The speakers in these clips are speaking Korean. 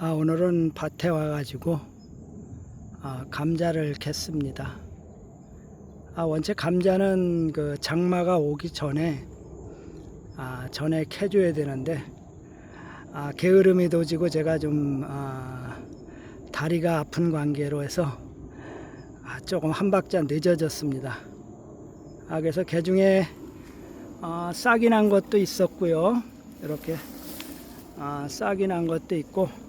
아, 오늘은 밭에 와가지고 아, 감자를 캤습니다. 아, 원체 감자는 그 장마가 오기 전에 아, 전에 캐줘야 되는데 아, 게으름이 도지고 제가 좀 아, 다리가 아픈 관계로 해서 아, 조금 한 박자 늦어졌습니다. 아, 그래서 개 중에 아, 싹이 난 것도 있었고요. 이렇게 아, 싹이 난 것도 있고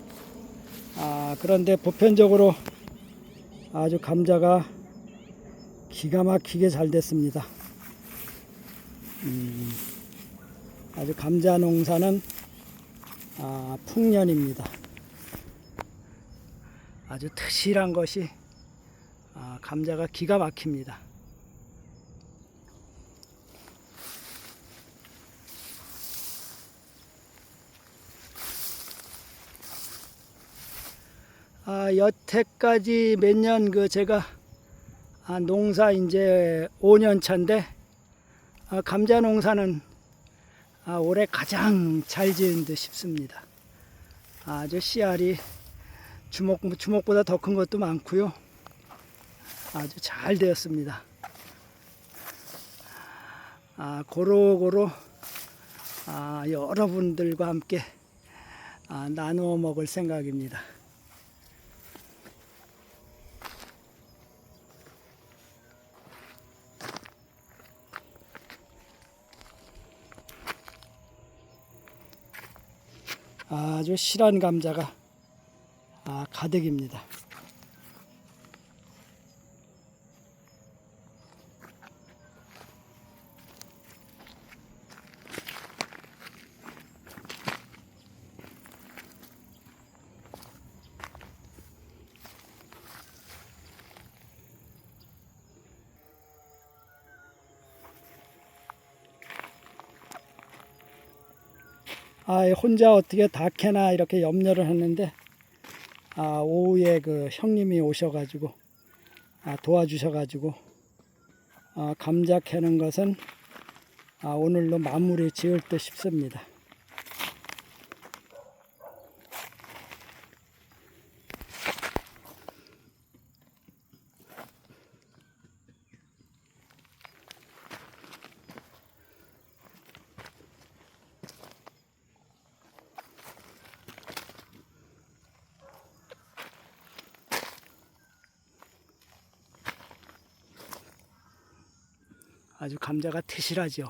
아, 그런데 보편적으로 아주 감자가 기가 막히게 잘 됐습니다. 음, 아주 감자 농사는 아, 풍년입니다. 아주 특실한 것이 아, 감자가 기가 막힙니다. 아, 여태까지 몇 년 그 제가 아, 농사 이제 5년 차인데 아, 감자 농사는 아, 올해 가장 잘 지은 듯 싶습니다. 아주 씨알이 주먹 주먹보다 더 큰 것도 많고요. 아주 잘 되었습니다. 아, 고루고루 아, 여러분들과 함께 아, 나누어 먹을 생각입니다. 아주 실한 감자가 아, 가득입니다. 아, 혼자 어떻게 다 캐나 이렇게 염려를 했는데 아, 오후에 그 형님이 오셔가지고 아, 도와주셔가지고 아, 감자 캐는 것은 아, 오늘로 마무리 지을 듯 싶습니다. 아주 감자가 태실하죠.